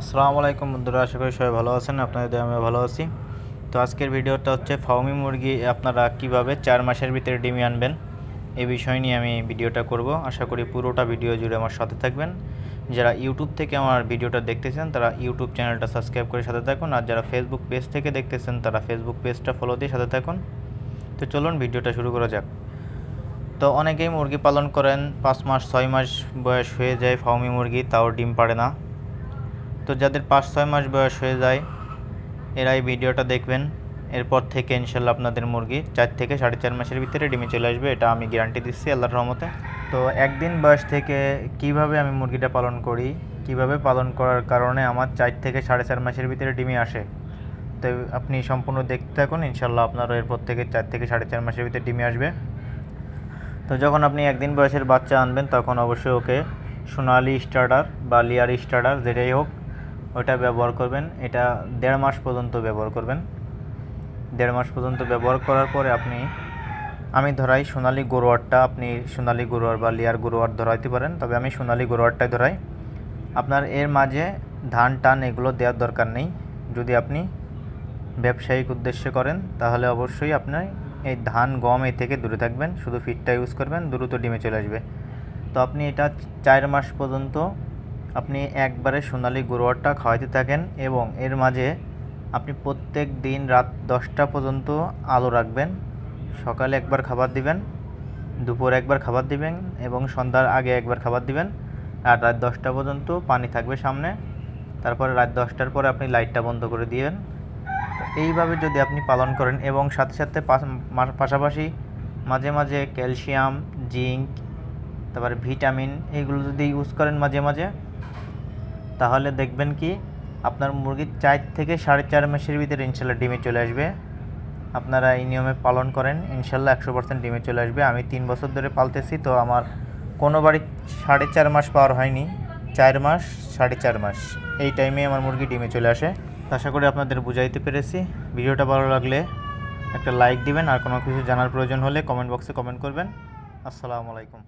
আসসালামু আলাইকুম বন্ধুরা, আশা করি সবাই ভালো আছেন, আপনাদের আমি ভালো আছি। তো আজকের ভিডিওটা হচ্ছে ফাউমি মুরগি আপনারা কীভাবে চার মাসের ভিতরে ডিমি আনবেন এই বিষয় নিয়ে আমি ভিডিওটা করব। আশা করি পুরোটা ভিডিও জুড়ে আমার সাথে থাকবেন। যারা ইউটিউব থেকে আমার ভিডিওটা দেখতেছেন, তারা ইউটিউব চ্যানেলটা সাবস্ক্রাইব করে সাথে থাকুন। আর যারা ফেসবুক পেজ থেকে দেখতেছেন, তারা ফেসবুক পেজটা ফলো দিয়ে সাথে থাকুন। তো চলুন ভিডিওটা শুরু করা যাক। তো অনেকেই মুরগি পালন করেন, পাঁচ মাস, ছয় মাস বয়স হয়ে যায় ফাউমি মুরগি, তাও ডিম পারে না। তো যাদের পাঁচ, ছয় মাস বয়স হয়ে যায় এরা এই ভিডিওটা দেখবেন। এরপর থেকে ইনশাল্লাহ আপনাদের মুরগি চার থেকে সাড়ে চার মাসের ভিতরে ডিমে চলে আসবে, এটা আমি গ্যারান্টি দিচ্ছি আল্লাহর রহমতে। তো একদিন বয়স থেকে কীভাবে আমি মুরগিটা পালন করি, কীভাবে পালন করার কারণে আমার চার থেকে সাড়ে চার মাসের ভিতরে ডিমে আসে, তো আপনি সম্পূর্ণ দেখতে থাকুন, ইনশাল্লাহ আপনারও এরপর থেকে চার থেকে সাড়ে চার মাসের ভিতরে ডিমে আসবে। তো যখন আপনি একদিন বয়সের বাচ্চা আনবেন, তখন অবশ্যই ওকে সোনালি স্টার্টার বা লিয়ার স্টার্টার যেটাই হোক ওটা ব্যবহার করবেন। এটা দেড় মাস পর্যন্ত ব্যবহার করবেন। দেড় মাস পর্যন্ত ব্যবহার করার পরে আপনি, আমি ধরাই সোনালি গরুয়ারটা আপনি সোনালি গরুয়ার বা লিয়ার গরুয়ার ধরাইতে পারেন, তবে আমি সোনালি গরুয়ারটাই ধরাই। আপনার এর মাঝে ধান, টান এগুলো দেওয়ার দরকার নেই। যদি আপনি ব্যবসায়িক উদ্দেশ্যে করেন, তাহলে অবশ্যই আপনার এই ধান গম এ থেকে দূরে থাকবেন, শুধু ফিটটা ইউজ করবেন, দ্রুত ডিমে চলে আসবে। তো আপনি এটা চার মাস পর্যন্ত আপনি একবারে সোনালি গরুয়ারটা খাওয়াইতে থাকেন এবং এর মাঝে আপনি প্রত্যেক দিন রাত দশটা পর্যন্ত আলো রাখবেন। সকালে একবার খাবার দিবেন, দুপুর একবার খাবার দিবেন এবং সন্ধ্যার আগে একবার খাবার দিবেন। আর রাত দশটা পর্যন্ত পানি থাকবে সামনে। তারপরে রাত দশটার পরে আপনি লাইটটা বন্ধ করে দিবেন। এইভাবে যদি আপনি পালন করেন এবং সাথে সাথে পাশাপাশি মাঝে মাঝে ক্যালসিয়াম, জিঙ্ক, তারপরে ভিটামিন এইগুলো যদি ইউজ করেন মাঝে মাঝে তাহলে দেখবেন কি, আপনার মুরগির চার থেকে সাড়ে চার মাসের ভিতরে ইনশাল্লাহ ডিমে চলে আসবে। আপনারা এই নিয়মে পালন করেন, ইনশাল্লাহ একশো পার্সেন্ট ডিমে চলে আসবে। আমি তিন বছর ধরে পালতেছি, তো আমার কোনো বাড়ি সাড়ে চার মাস পাওয়ার হয়নি। চার মাস, সাড়ে চার মাস, এই টাইমে আমার মুরগি ডিমে চলে আসে। আশা করি আপনাদের বুঝাইতে পেরেছি। ভিডিওটা ভালো লাগলে একটা লাইক দিবেন, আর কোনো কিছু জানার প্রয়োজন হলে কমেন্ট বক্সে কমেন্ট করবেন। আসসালামু আলাইকুম।